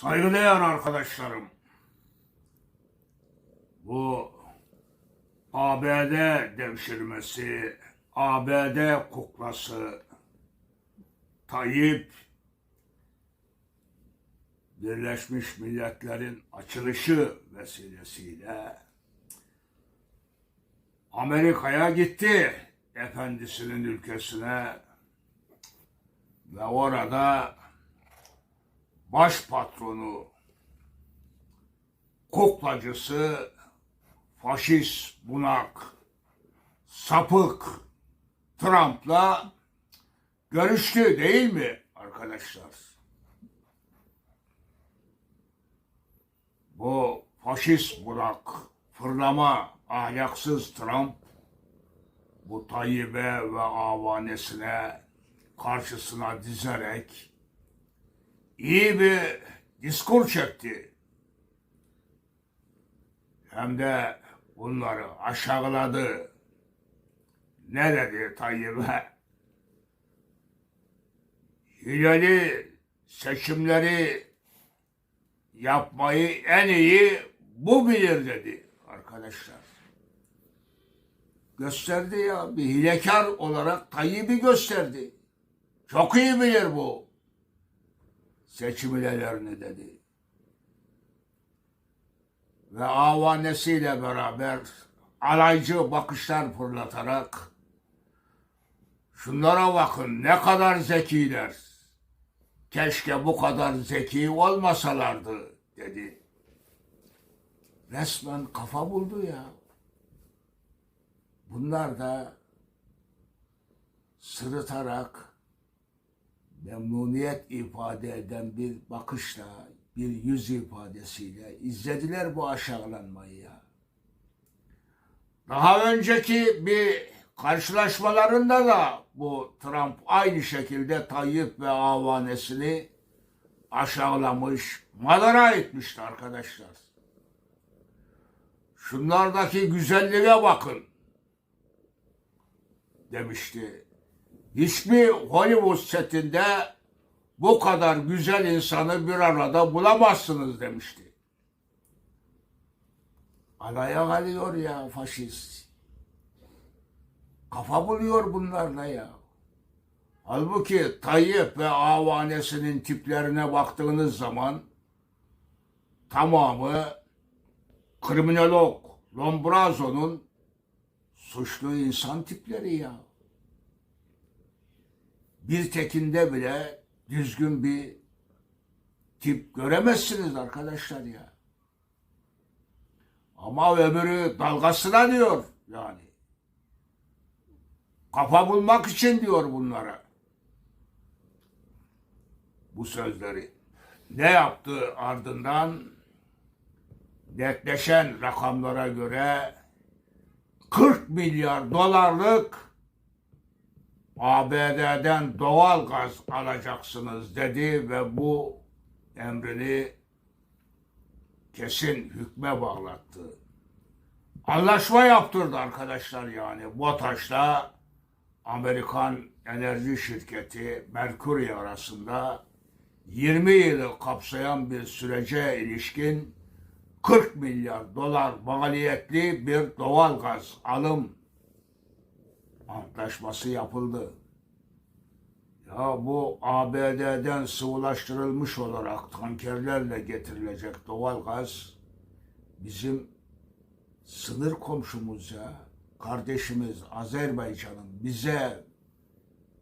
Saygıdeğer arkadaşlarım, bu ABD devşirmesi, ABD kuklası Tayyip Birleşmiş Milletler'in açılışı vesilesiyle Amerika'ya gitti efendisinin ülkesine ve orada baş patronu, kuklacısı, faşist, bunak, sapık Trump'la görüştü değil mi arkadaşlar? Bu faşist bunak, fırlama, ahlaksız Trump bu Tayyip'e ve avanesine karşısına dizerek iyi bir diskur çekti. Hem de bunları aşağıladı. Ne dedi Tayyip'e? Hileli seçimleri yapmayı en iyi bu bilir dedi arkadaşlar. Gösterdi ya bir hilekar olarak Tayyip'i gösterdi. Çok iyi bilir bu seçim hilelerini dedi. Ve avanesiyle beraber alaycı bakışlar fırlatarak şunlara bakın ne kadar zekiler. Keşke bu kadar zeki olmasalardı dedi. Resmen kafa buldu ya. Bunlar da sırıtarak memnuniyet ifade eden bir bakışla, bir yüz ifadesiyle izlediler bu aşağılanmayı. Daha önceki bir karşılaşmalarında da bu Trump aynı şekilde Tayyip ve avanesini aşağılamış, madara etmişti arkadaşlar. Şunlardaki güzelliğe bakın demişti. Hiçbir Hollywood setinde bu kadar güzel insanı bir arada bulamazsınız demişti. Alaya alıyor ya faşist. Kafa buluyor bunlarla ya. Halbuki Tayyip ve avanesinin tiplerine baktığınız zaman tamamı kriminolog Lombroso'nun suçlu insan tipleri ya. Bir tekinde bile düzgün bir tip göremezsiniz arkadaşlar ya. Ama öbürü dalgasına diyor yani. Kafa bulmak için diyor bunlara. Bu sözleri. Ne yaptı ardından? Netleşen rakamlara göre 40 milyar dolarlık ABD'den doğal gaz alacaksınız dedi ve bu emrini kesin hükme bağlattı. Anlaşma yaptırdı arkadaşlar yani BOTAŞ'la Amerikan enerji şirketi Mercury arasında 20 yılı kapsayan bir sürece ilişkin 40 milyar dolar maliyetli bir doğal gaz alım antlaşması yapıldı. Ya bu ABD'den sıvılaştırılmış olarak tankerlerle getirilecek doğal gaz bizim sınır komşumuz ya. Kardeşimiz Azerbaycan'ın bize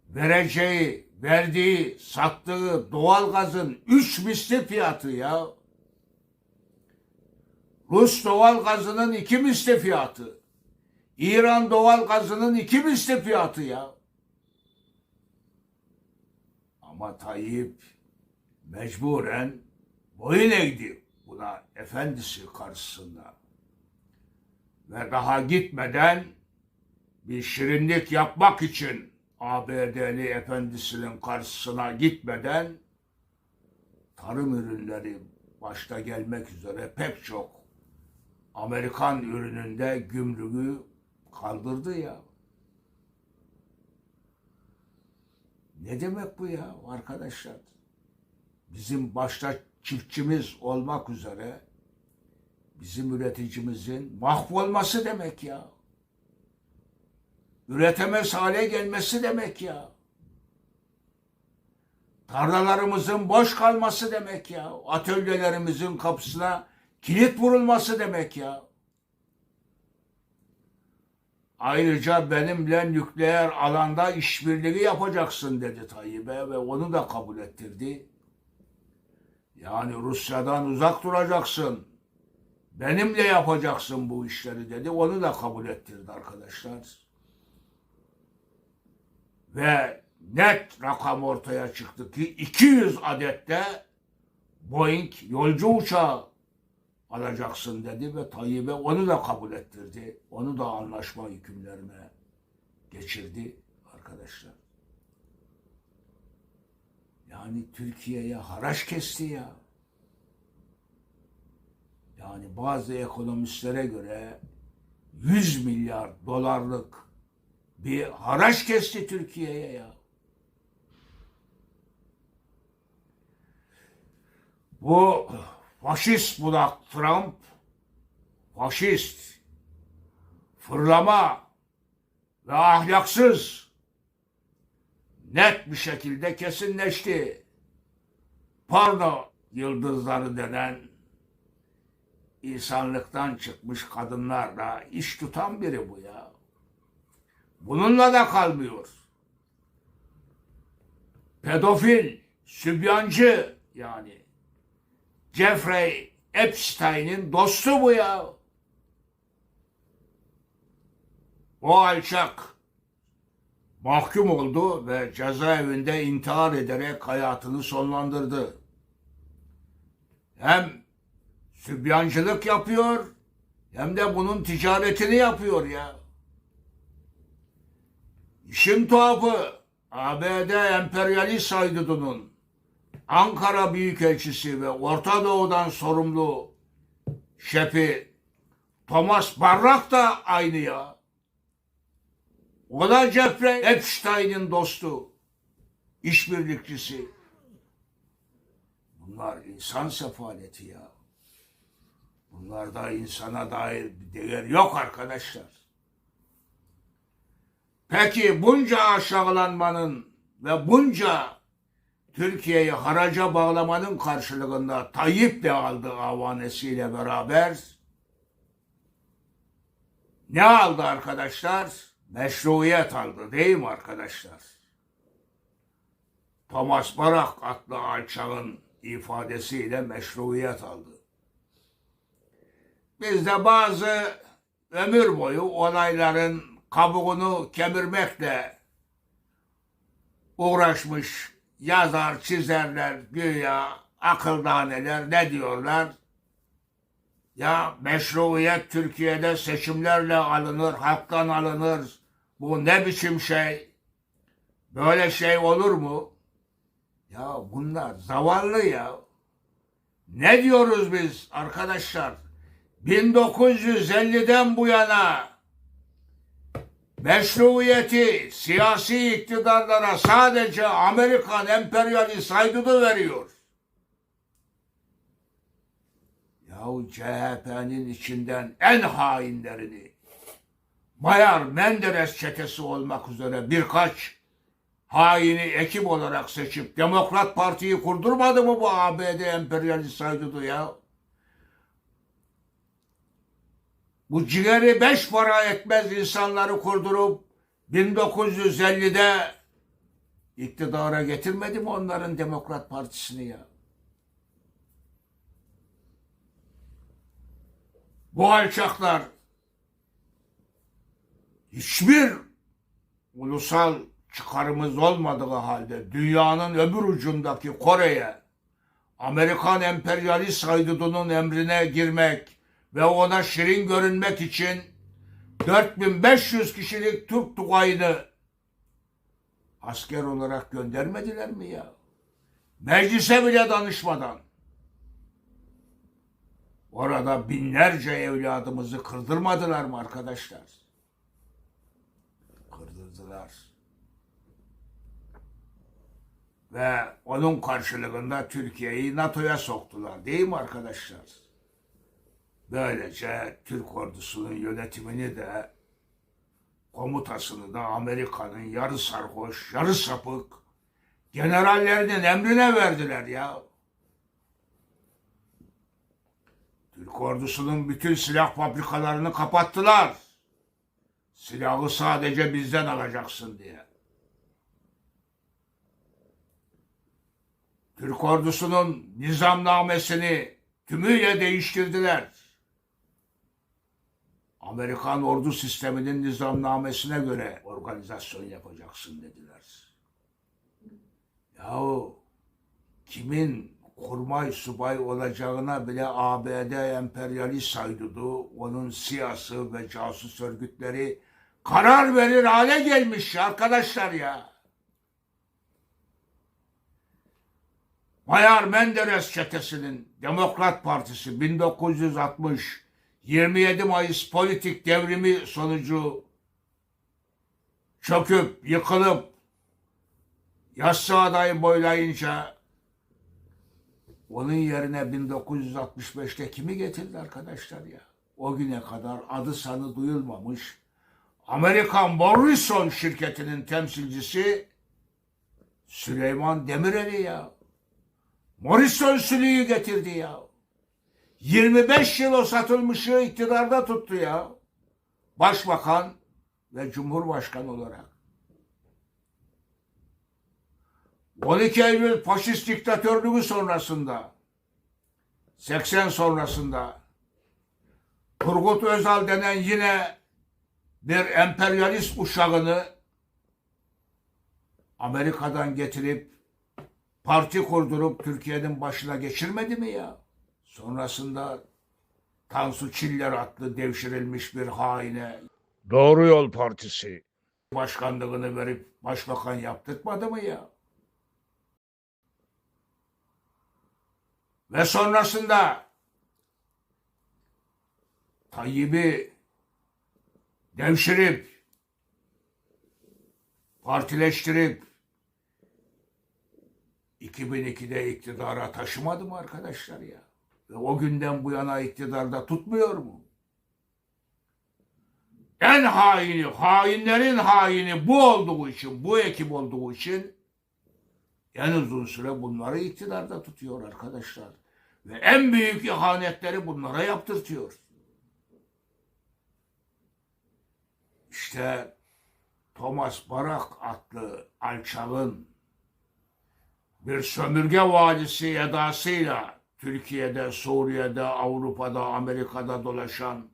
vereceği, verdiği, sattığı doğal gazın üç misli fiyatı ya. Rus doğal gazının iki misli fiyatı. İran doğal gazının iki misli fiyatı ya. Ama Tayyip mecburen boyun eğdi buna efendisi karşısında. Ve daha gitmeden bir şirinlik yapmak için ABD'li efendisinin karşısına gitmeden tarım ürünleri başta gelmek üzere pek çok Amerikan ürününde gümrüğü kaldırdı ya. Ne demek bu ya arkadaşlar? Bizim başta çiftçimiz olmak üzere bizim üreticimizin mahvolması demek ya. Üretemez hale gelmesi demek ya. Tarlalarımızın boş kalması demek ya. Atölyelerimizin kapısına kilit vurulması demek ya. Ayrıca benimle nükleer alanda işbirliği yapacaksın dedi Tayyip'e ve onu da kabul ettirdi. Yani Rusya'dan uzak duracaksın. Benimle yapacaksın bu işleri dedi. Onu da kabul ettirdi arkadaşlar. Ve net rakam ortaya çıktı ki 200 adette Boeing yolcu uçağı alacaksın dedi ve Tayyip'e onu da kabul ettirdi. Onu da anlaşma hükümlerine geçirdi arkadaşlar. Yani Türkiye'ye haraç kesti ya. Yani bazı ekonomistlere göre 100 milyar dolarlık bir haraç kesti Türkiye'ye ya. Bu faşist budak Trump, faşist, fırlama ve ahlaksız net bir şekilde kesinleşti. Porno yıldızları denen insanlıktan çıkmış kadınlarla iş tutan biri bu ya. Bununla da kalmıyor. Pedofil, sübyancı yani. Jeffrey Epstein'in dostu bu ya. O alçak mahkum oldu ve cezaevinde intihar ederek hayatını sonlandırdı. Hem sübyancılık yapıyor hem de bunun ticaretini yapıyor ya. İşin tuhafı ABD emperyalist haydudunun Ankara Büyükelçisi ve Orta Doğu'dan sorumlu şefi Thomas Barrak da aynı ya. O da Jeffrey Epstein'in dostu, işbirlikçisi. Bunlar insan sefaleti ya. Bunlarda insana dair bir değer yok arkadaşlar. Peki bunca aşağılanmanın ve bunca Türkiye'yi haraca bağlamanın karşılığında Tayyip de aldı avanesiyle beraber ne aldı arkadaşlar? Meşruiyet aldı değil mi arkadaşlar? Thomas Barak adlı alçağın ifadesiyle meşruiyet aldı. Biz de bazı ömür boyu olayların kabuğunu kemirmekle uğraşmış yazar, çizerler, güya akıldaneler ne diyorlar? Ya meşruiyet Türkiye'de seçimlerle alınır, halktan alınır. Bu ne biçim şey? Böyle şey olur mu? Ya bunlar zavallı ya. Ne diyoruz biz arkadaşlar? 1950'den bu yana meşruiyeti siyasi iktidarlara sadece Amerikan emperyalist haydudu veriyor. Yahu CHP'nin içinden en hainlerini Bayar Menderes çetesi olmak üzere birkaç haini ekip olarak seçip Demokrat Parti'yi kurdurmadı mı bu ABD emperyalist haydudu ya? Bu ciğeri beş para etmez insanları kurdurup 1950'de iktidara getirmedi mi onların Demokrat Partisi'ni ya? Bu alçaklar hiçbir ulusal çıkarımız olmadığı halde dünyanın öbür ucundaki Kore'ye Amerikan emperyalist haydudunun emrine girmek, ve ona şirin görünmek için 4500 kişilik Türk Tugayı'nı asker olarak göndermediler mi ya? Meclise bile danışmadan. Orada binlerce evladımızı kırdırmadılar mı arkadaşlar? Kırdırdılar. Ve onun karşılığında Türkiye'yi NATO'ya soktular değil mi arkadaşlar? Böylece Türk ordusunun yönetimini de komutasını da Amerika'nın yarı sarhoş, yarı sapık generallerinin emrine verdiler ya. Türk ordusunun bütün silah fabrikalarını kapattılar. Silahı sadece bizden alacaksın diye. Türk ordusunun nizamnamesini tümüyle değiştirdiler. Amerikan ordu sisteminin nizamnamesine göre organizasyon yapacaksın dediler. Yahu kimin kurmay subay olacağına bile ABD emperyalist saydudu. Onun siyası ve casus örgütleri karar verir hale gelmiş arkadaşlar ya. Bayar Menderes çetesinin Demokrat Partisi 1960 27 Mayıs politik devrimi sonucu çöküp yıkılıp yassı adayı boylayınca onun yerine 1965'te kimi getirdi arkadaşlar ya? O güne kadar adı sanı duyulmamış Amerikan Morrison şirketinin temsilcisi Süleyman Demirel'i ya. Morrison sülüğü getirdi ya. 25 yıl o satılmışı iktidarda tuttu ya. Başbakan ve Cumhurbaşkanı olarak. 12 Eylül faşist diktatörlüğü sonrasında 80 sonrasında Turgut Özal denen yine bir emperyalist uşağını Amerika'dan getirip parti kurdurup Türkiye'nin başına geçirmedi mi ya? Sonrasında Tansu Çiller adlı devşirilmiş bir haine Doğru Yol Partisi. başkanlığını verip başbakan yaptırtmadı mı ya? Ve sonrasında Tayyip'i devşirip partileştirip 2002'de iktidara taşımadı mı arkadaşlar ya? O günden bu yana iktidarda tutmuyor mu? En haini, hainlerin haini bu olduğu için, bu ekip olduğu için en uzun süre bunları iktidarda tutuyor arkadaşlar. Ve en büyük ihanetleri bunlara yaptırtıyor. İşte Thomas Barak adlı alçağın bir sömürge valisi edasıyla Türkiye'de, Suriye'de, Avrupa'da, Amerika'da dolaşan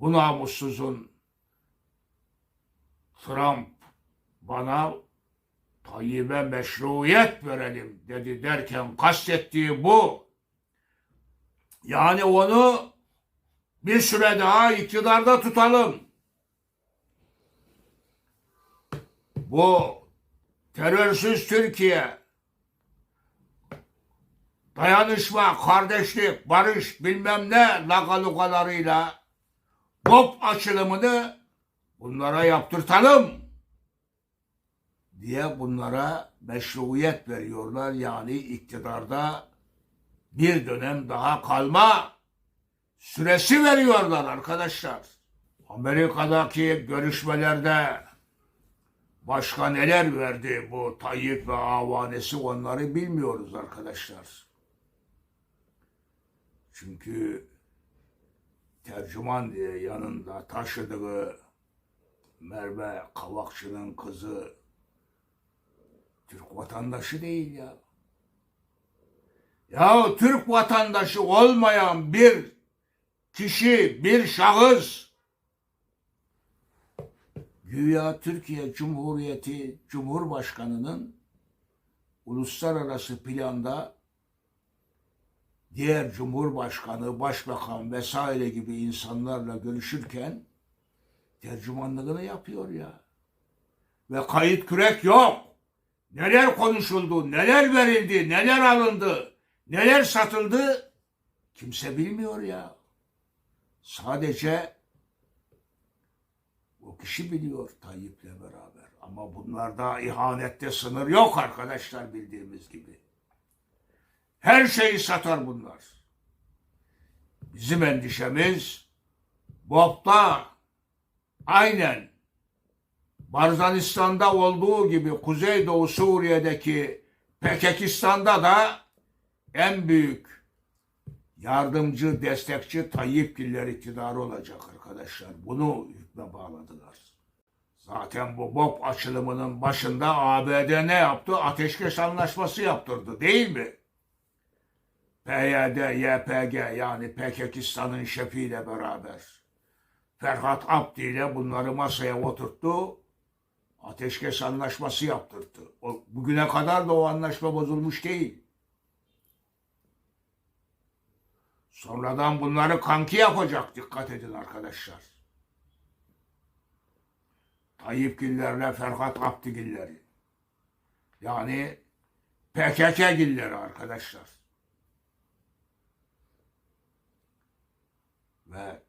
bu namussuzun Trump bana Tayyip'e meşruiyet verelim dedi derken kastettiği bu. Yani onu bir süre daha iktidarda tutalım. Bu terörsüz Türkiye dayanışma, kardeşlik, barış bilmem ne lagalugalarıyla BOP açılımını bunlara yaptırtalım diye bunlara meşruiyet veriyorlar. Yani iktidarda bir dönem daha kalma süresi veriyorlar arkadaşlar. Amerika'daki görüşmelerde başka neler verdi bu Tayyip ve avanesi onları bilmiyoruz arkadaşlar. Çünkü tercüman diye yanında taşıdığı Merve Kavakçı'nın kızı Türk vatandaşı değil ya. Ya Türk vatandaşı olmayan bir kişi, bir şahıs güya Türkiye Cumhuriyeti Cumhurbaşkanı'nın uluslararası planda diğer cumhurbaşkanı, başbakan vesaire gibi insanlarla görüşürken tercümanlığını yapıyor ya. Ve kayıt kürek yok. Neler konuşuldu, neler verildi, neler alındı, neler satıldı kimse bilmiyor ya. Sadece o kişi biliyor Tayyip'le beraber. Ama bunlarda ihanette sınır yok arkadaşlar bildiğimiz gibi. Her şeyi satar bunlar. Bizim endişemiz BOP'ta aynen Barzanistan'da olduğu gibi Kuzeydoğu Suriye'deki Pekekistan'da da en büyük yardımcı, destekçi Tayyip Giller iktidarı olacak arkadaşlar. Bunu hükme bağladılar. Zaten bu BOP açılımının başında ABD ne yaptı? Ateşkes anlaşması yaptırdı değil mi? PYD, YPG yani PKK'stanın şefiyle beraber Ferhat Abdi ile bunları masaya oturttu. Ateşkes anlaşması yaptırdı. O, bugüne kadar da o anlaşma bozulmuş değil. Sonradan bunları kanki yapacak dikkat edin arkadaşlar. Tayyip Giller'le Ferhat Abdigilleri. Yani PKK Gilleri arkadaşlar. Ve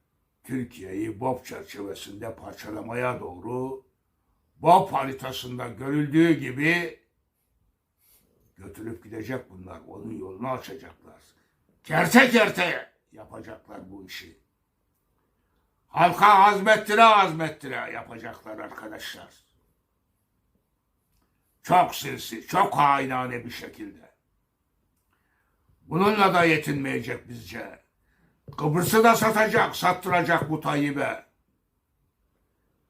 Türkiye'yi BOP çerçevesinde parçalamaya doğru BOP haritasında görüldüğü gibi götürüp gidecek bunlar. Onun yolunu açacaklar. Kerte kerte yapacaklar bu işi. Halka azmettire azmettire yapacaklar arkadaşlar. Çok sinsi, çok hainane bir şekilde. Bununla da yetinmeyecek bizce. Kıbrıs'ı da satacak, sattıracak bu Tayyip'e.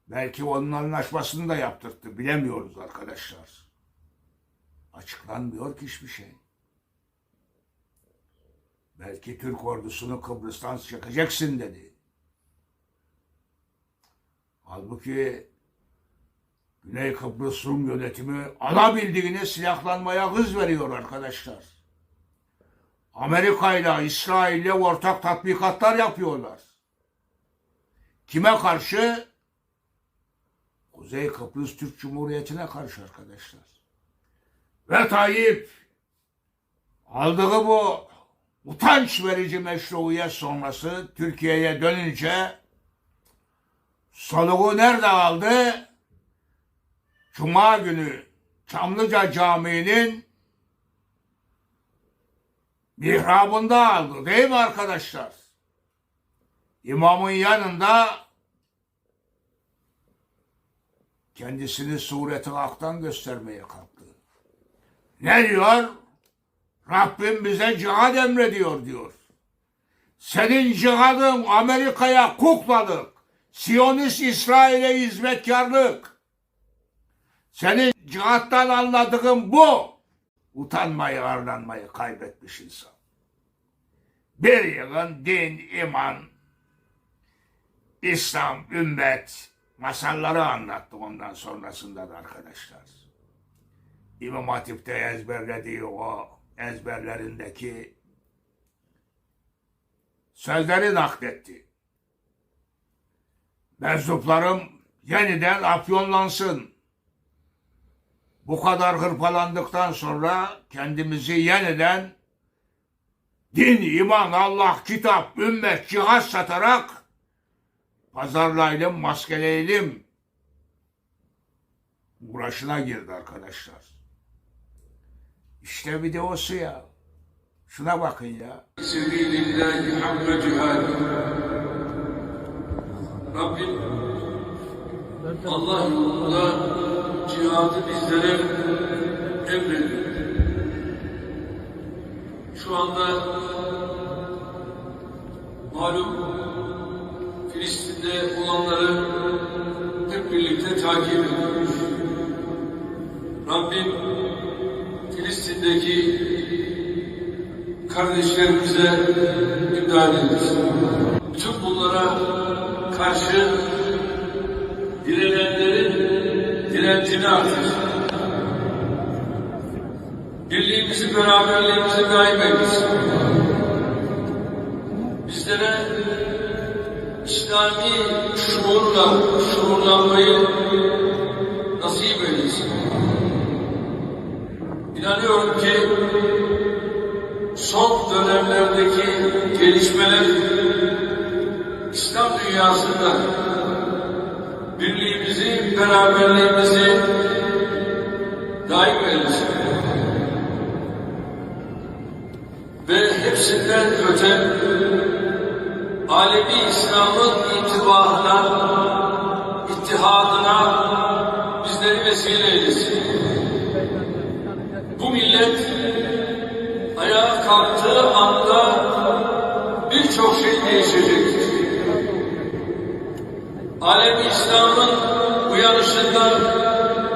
Belki onun anlaşmasını da yaptırttı. Bilemiyoruz arkadaşlar. Açıklanmıyor ki hiçbir şey. Belki Türk ordusunu Kıbrıs'tan çekeceksin dedi. Halbuki Güney Kıbrıs Rum yönetimi alabildiğine silahlanmaya hız veriyor arkadaşlar. Amerika ile İsrail ile ortak tatbikatlar yapıyorlar. Kime karşı? Kuzey Kıbrıs Türk Cumhuriyeti'ne karşı arkadaşlar. Ve Tayyip aldığı bu utanç verici meşruiyet sonrası Türkiye'ye dönünce soluğu nerede aldı? Cuma günü Çamlıca Camii'nin mihrabında aldı değil mi arkadaşlar? İmamın yanında kendisini sureti haktan göstermeye kalktı. Ne diyor? Rabbim bize cihad emrediyor diyor. Senin cihadın Amerika'ya kuklalık. Siyonist İsrail'e hizmetkarlık. Senin cihattan anladığın bu. Utanmayı, arlanmayı kaybetmiş insan. Bir yığın din, iman, İslam, ümmet masalları anlattı ondan sonrasında da arkadaşlar. İmam Hatip'te ezberlediği o ezberlerindeki sözleri nakletti. Meczuplarım yeniden afyonlansın bu kadar hırpalandıktan sonra kendimizi yeniden din, iman, Allah, kitap, ümmet, cihaz satarak pazarlayalım, maskeleyelim uğraşına girdi arkadaşlar. İşte videosu ya. Şuna bakın ya. Rabbim Allah yolunda cihadı bizlere emrediyor. Şu anda malum Filistin'de olanları hep birlikte takip ediyoruz. Rabbim Filistin'deki kardeşlerimize imdad etsin. Bütün bunlara karşı direnenlerin direncini artırsın. Birliğimizi, beraberliğimizi daim eylesin. Bizlere İslami şuurla şuurlanmayı nasip eylesin. İnanıyorum ki son dönemlerdeki gelişmeler İslam dünyasında birlik beraberliğimizi daim eylesin. Ve hepsinden öte alemi İslam'ın intibahına, ittihadına bizleri vesile eylesin. Bu millet ayağa kalktığı anda birçok şey değişecektir. Alem İslam'ın uyanışında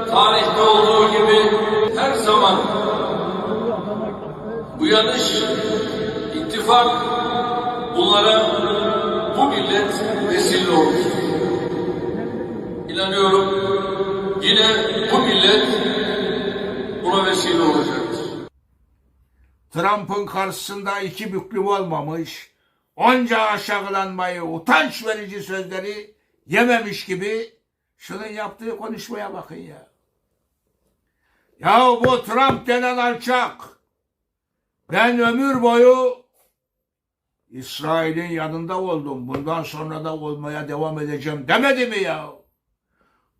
tarihte olduğu gibi her zaman uyanış, ittifak bunlara bu millet vesile olmuştur. İnanıyorum yine bu millet buna vesile olacaktır. Trump'ın karşısında iki büklüm olmamış, onca aşağılanmayı, utanç verici sözleri yememiş gibi şunun yaptığı konuşmaya bakın ya. Ya bu Trump denen alçak, ben ömür boyu İsrail'in yanında oldum, bundan sonra da olmaya devam edeceğim demedi mi ya?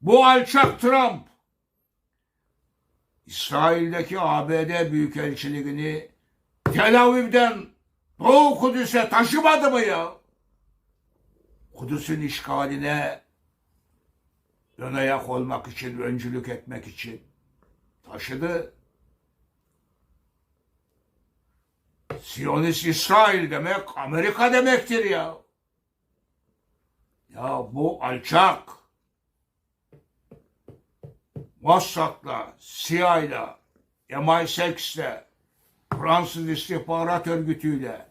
Bu alçak Trump, İsrail'deki ABD Büyükelçiliğini Tel Aviv'den Doğu Kudüs'e taşımadı mı ya? Kudüs'ün işgaline ön olmak için, öncülük etmek için taşıdı. Siyonist İsrail demek Amerika demektir ya. Ya bu alçak Mossad'la, CIA'yla, MI6'le, Fransız istihbarat örgütüyle,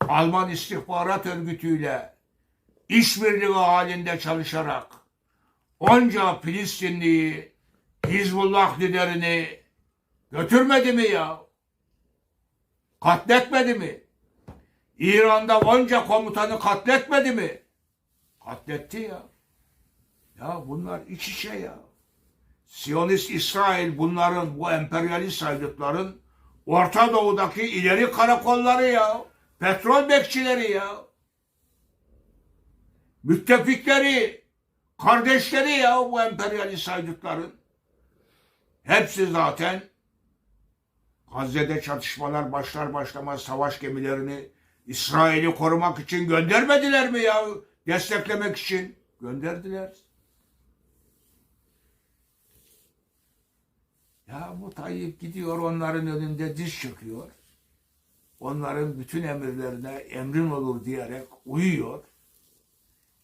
Alman istihbarat örgütüyle işbirliği halinde çalışarak onca Filistinliyi, Hizbullah liderini götürmedi mi ya? Katletmedi mi? İran'da onca komutanı katletmedi mi? Katletti ya. Ya bunlar iç içe ya. Siyonist İsrail bunların, bu emperyalist saydıkların Orta Doğu'daki ileri karakolları ya. Petrol bekçileri ya. Müttefikleri, kardeşleri ya bu emperyalist saydıkların. Hepsi zaten Gazze'de çatışmalar başlar başlamaz savaş gemilerini İsrail'i korumak için göndermediler mi ya? Desteklemek için gönderdiler. Ya bu Tayyip gidiyor onların önünde diz çöküyor. Onların bütün emirlerine emrin olur diyerek uyuyor.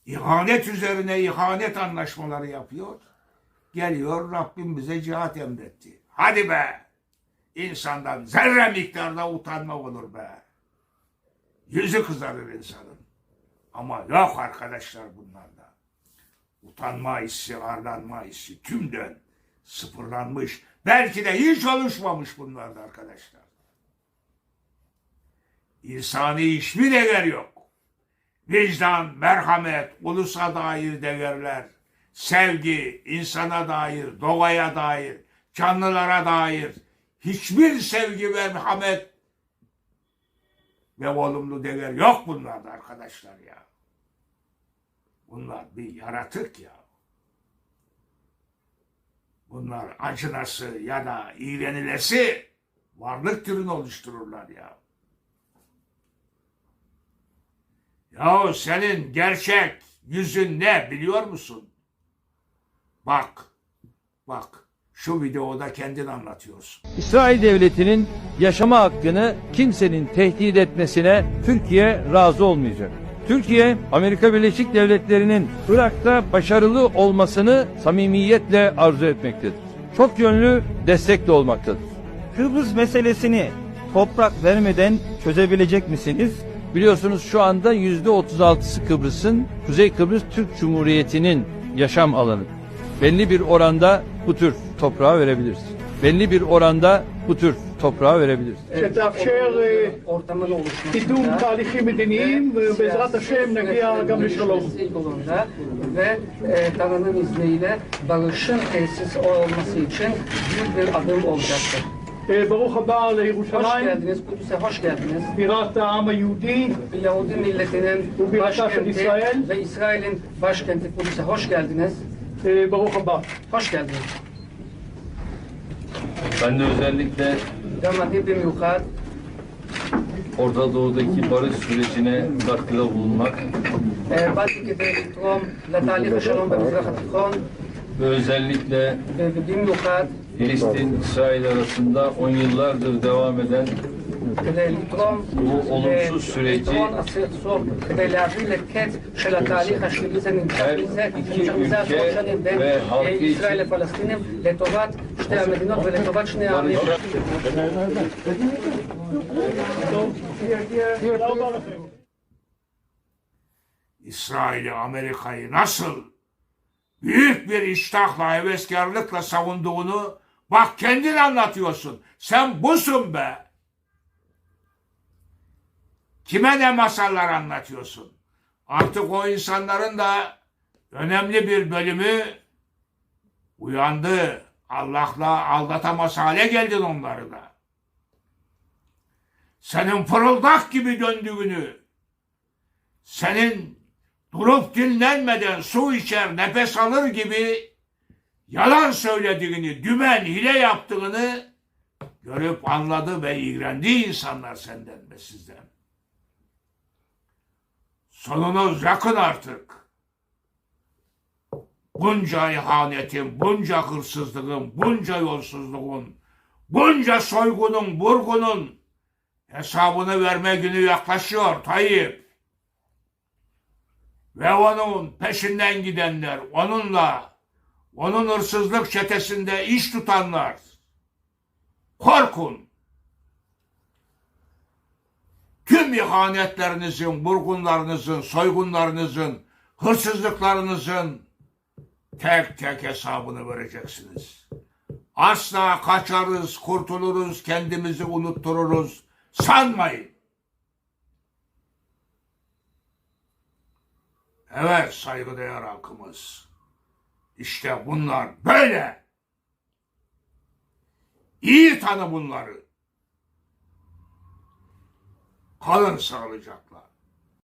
İhanet üzerine ihanet anlaşmaları yapıyor. Geliyor Rabbim bize cihat emretti. Hadi be! İnsandan zerre miktarda utanma olur be. Yüzü kızarır insanın. Ama yok arkadaşlar bunlarda. Utanma hissi, arlanma hissi tümden sıfırlanmış. Belki de hiç oluşmamış bunlarda arkadaşlar. İnsani hiçbir değer yok. Vicdan, merhamet, ulusa dair değerler, sevgi, insana dair, doğaya dair, canlılara dair hiçbir sevgi ve merhamet ve olumlu değer yok bunlarda arkadaşlar ya. Bunlar bir yaratık ya. Bunlar acınası ya da iğrenilesi varlık türünü oluştururlar ya. Yahu senin gerçek yüzün ne biliyor musun? Bak, bak şu videoda kendin anlatıyorsun. İsrail devletinin yaşama hakkını kimsenin tehdit etmesine Türkiye razı olmayacak. Türkiye, Amerika Birleşik Devletleri'nin Irak'ta başarılı olmasını samimiyetle arzu etmektedir. Çok yönlü destek de olmaktadır. Kıbrıs meselesini toprak vermeden çözebilecek misiniz? Biliyorsunuz şu anda yüzde 36'sı Kıbrıs'ın Kuzey Kıbrıs Türk Cumhuriyeti'nin yaşam alanı. Belli bir oranda bu tür toprağa verebiliriz. Belli bir oranda bu tür toprağa verebiliriz. שתאפשר אה, ortamın oluşmasında קידום תהליכים מדיניים ובעזרת השם נגיע גם לשלום. destek yolunda ve e, Tanrı'nın izniyle barışın tesis olması için büyük bir adım olacaktır. אה, ברוך הבא Hoş לירושלים, geldiniz, Kudüs'e hoş geldiniz. בירת העם hiyyudi Yahudi milletinin Bu bir hata başkenti İsrail. ve İsrail'in başkenti Kudüs'e hoş geldiniz. אה, ברוך הבא. Hoş geldiniz. Ben de özellikle Gamadi bimiyukat Orta Doğu'daki barış sürecine katkıda bulunmak אה, באתי כדי לתרום לתהליך השלום במזרח התיכון, ve özellikle ובמיוחד Filistin, İsrail arasında on yıllardır devam eden bu olumsuz süreci her iki ülke ve halkı için İsrail'i, Amerika'yı nasıl büyük bir iştahla, heveskarlıkla savunduğunu bak kendin anlatıyorsun. Sen busun be. Kime ne masallar anlatıyorsun? Artık o insanların da önemli bir bölümü uyandı. Allah'la aldatamaz hale geldin onları da. Senin fırıldak gibi döndüğünü, senin durup dinlenmeden su içer, nefes alır gibi yalan söylediğini, dümen, hile yaptığını görüp anladı ve iğrendi insanlar senden ve sizden. Sonunuz yakın artık. Bunca ihanetin, bunca hırsızlığın, bunca yolsuzluğun, bunca soygunun, burgunun hesabını verme günü yaklaşıyor Tayyip. Ve onun peşinden gidenler, onunla, onun hırsızlık çetesinde iş tutanlar. Korkun. Tüm ihanetlerinizin, burgunlarınızın, soygunlarınızın, hırsızlıklarınızın tek tek hesabını vereceksiniz. Asla kaçarız, kurtuluruz, kendimizi unuttururuz. Sanmayın. Evet saygıdeğer halkımız. İşte bunlar böyle. İyi tanı bunları. Kalın sağlıcakla.